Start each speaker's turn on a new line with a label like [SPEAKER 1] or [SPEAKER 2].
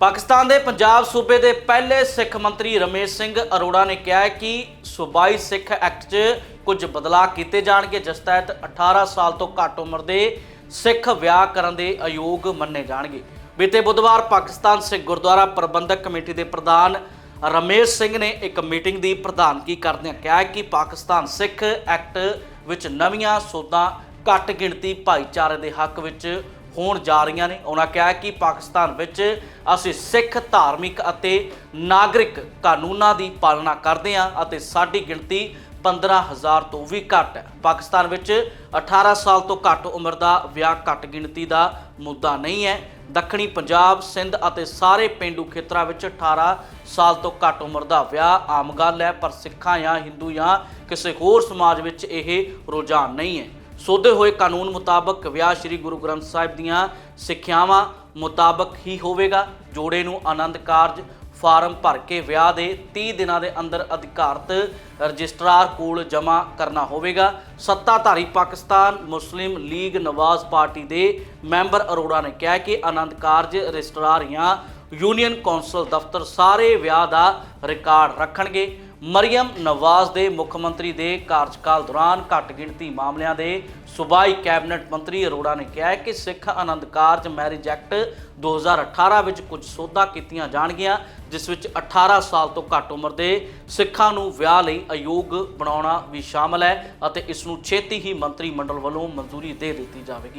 [SPEAKER 1] ਪਾਕਿਸਤਾਨ ਦੇ ਪੰਜਾਬ ਸੂਬੇ ਦੇ ਪਹਿਲੇ ਸਿੱਖ ਮੰਤਰੀ ਰਮੇਸ਼ ਸਿੰਘ ਅਰੋੜਾ ਨੇ ਕਿਹਾ ਹੈ ਕਿ ਸੂਬਾਈ ਸਿੱਖ ਐਕਟ 'ਚ ਕੁਝ ਬਦਲਾਅ ਕੀਤੇ ਜਾਣਗੇ, ਜਿਸ ਤਹਿਤ 18 ਸਾਲ ਤੋਂ ਘੱਟ ਉਮਰ ਦੇ ਸਿੱਖ ਵਿਆਹ ਕਰਨ ਦੇ ਅਯੋਗ ਮੰਨੇ ਜਾਣਗੇ। ਬੀਤੇ ਬੁੱਧਵਾਰ ਪਾਕਿਸਤਾਨ ਸਿੱਖ ਗੁਰਦੁਆਰਾ ਪ੍ਰਬੰਧਕ ਕਮੇਟੀ ਦੇ ਪ੍ਰਧਾਨ ਰਮੇਸ਼ ਸਿੰਘ ਨੇ ਇੱਕ ਮੀਟਿੰਗ ਦੀ ਪ੍ਰਧਾਨਗੀ ਕਰਦਿਆਂ ਕਿਹਾ ਕਿ ਪਾਕਿਸਤਾਨ ਸਿੱਖ ਐਕਟ ਵਿੱਚ ਨਵੀਆਂ ਸੋਧਾਂ ਘੱਟ ਗਿਣਤੀ ਭਾਈਚਾਰੇ ਦੇ ਹੱਕ ਵਿੱਚ ਹੋਣ ਜਾ ਰਹੀਆਂ ਨੇ। ਉਹਨਾਂ ਕਿਹਾ ਕਿ ਪਾਕਿਸਤਾਨ ਵਿੱਚ ਅਸੀਂ ਸਿੱਖ, ਧਾਰਮਿਕ ਅਤੇ ਨਾਗਰਿਕ ਕਾਨੂੰਨਾਂ ਦੀ ਪਾਲਣਾ ਕਰਦੇ ਹਾਂ ਅਤੇ ਸਾਡੀ ਗਿਣਤੀ 15000 ਤੋਂ ਵੀ ਘੱਟ ਹੈ। ਪਾਕਿਸਤਾਨ ਵਿੱਚ 18 ਸਾਲ ਤੋਂ ਘੱਟ ਉਮਰ ਦਾ ਵਿਆਹ ਘੱਟ ਗਿਣਤੀ ਦਾ ਮੁੱਦਾ ਨਹੀਂ ਹੈ। ਦੱਖਣੀ ਪੰਜਾਬ, ਸਿੰਧ ਅਤੇ ਸਾਰੇ ਪਿੰਡੂ ਖੇਤਰਾਂ ਵਿੱਚ 18 ਸਾਲ ਤੋਂ ਘੱਟ ਉਮਰ ਦਾ ਵਿਆਹ ਆਮ ਗੱਲ ਹੈ, ਪਰ ਸਿੱਖਾਂ ਜਾਂ ਹਿੰਦੂ ਜਾਂ ਕਿਸੇ ਹੋਰ ਸਮਾਜ ਵਿੱਚ ਇਹ ਰੁਝਾਨ ਨਹੀਂ ਹੈ। ਸੋਧੇ ਹੋਏ ਕਾਨੂੰਨ ਮੁਤਾਬਕ ਵਿਆਹ ਸ੍ਰੀ ਗੁਰੂ ਗ੍ਰੰਥ ਸਾਹਿਬ ਦੀਆਂ ਸਿੱਖਿਆਵਾਂ ਮੁਤਾਬਕ ਹੀ ਹੋਵੇਗਾ। ਜੋੜੇ ਨੂੰ ਆਨੰਦ ਕਾਰਜ ਫਾਰਮ ਭਰ ਕੇ ਵਿਆਹ ਦੇ 30 ਦਿਨਾਂ ਦੇ ਅੰਦਰ ਅਧਿਕਾਰਤ ਰਜਿਸਟਰਾਰ ਕੋਲ ਜਮ੍ਹਾਂ ਕਰਨਾ ਹੋਵੇਗਾ। ਸੱਤਾਧਾਰੀ ਪਾਕਿਸਤਾਨ ਮੁਸਲਿਮ ਲੀਗ ਨਵਾਜ਼ ਪਾਰਟੀ ਦੇ ਮੈਂਬਰ ਅਰੋੜਾ ਨੇ ਕਿਹਾ ਕਿ ਆਨੰਦ ਕਾਰਜ ਰਜਿਸਟਰਾਰ ਜਾਂ ਯੂਨੀਅਨ ਕੌਂਸਲ ਦਫ਼ਤਰ ਸਾਰੇ ਵਿਆਹ ਦਾ ਰਿਕਾਰਡ ਰੱਖਣਗੇ। ਮਰੀਮ ਨਵਾਜ਼ ਦੇ ਮੁੱਖ ਮੰਤਰੀ ਦੇ ਕਾਰਜਕਾਲ ਦੌਰਾਨ ਘੱਟ ਗਿਣਤੀ ਮਾਮਲਿਆਂ ਦੇ ਸੂਬਾਈ ਕੈਬਨਿਟ ਮੰਤਰੀ ਅਰੋੜਾ ਨੇ ਕਿਹਾ ਹੈ ਕਿ ਸਿੱਖ ਆਨੰਦ ਕਾਰਜ ਮੈਰਿਜ ਐਕਟ 2018 ਵਿੱਚ ਕੁਝ ਸੋਧਾਂ ਕੀਤੀਆਂ ਜਾਣਗੀਆਂ, ਜਿਸ ਵਿੱਚ 18 ਸਾਲ ਤੋਂ ਘੱਟ ਉਮਰ ਦੇ ਸਿੱਖਾਂ ਨੂੰ ਵਿਆਹ ਲਈ ਅਯੋਗ ਬਣਾਉਣਾ ਵੀ ਸ਼ਾਮਲ ਹੈ ਅਤੇ ਇਸ ਨੂੰ ਛੇਤੀ ਹੀ ਮੰਤਰੀ ਮੰਡਲ ਵੱਲੋਂ ਮਨਜ਼ੂਰੀ ਦੇ ਦਿੱਤੀ ਜਾਵੇਗੀ।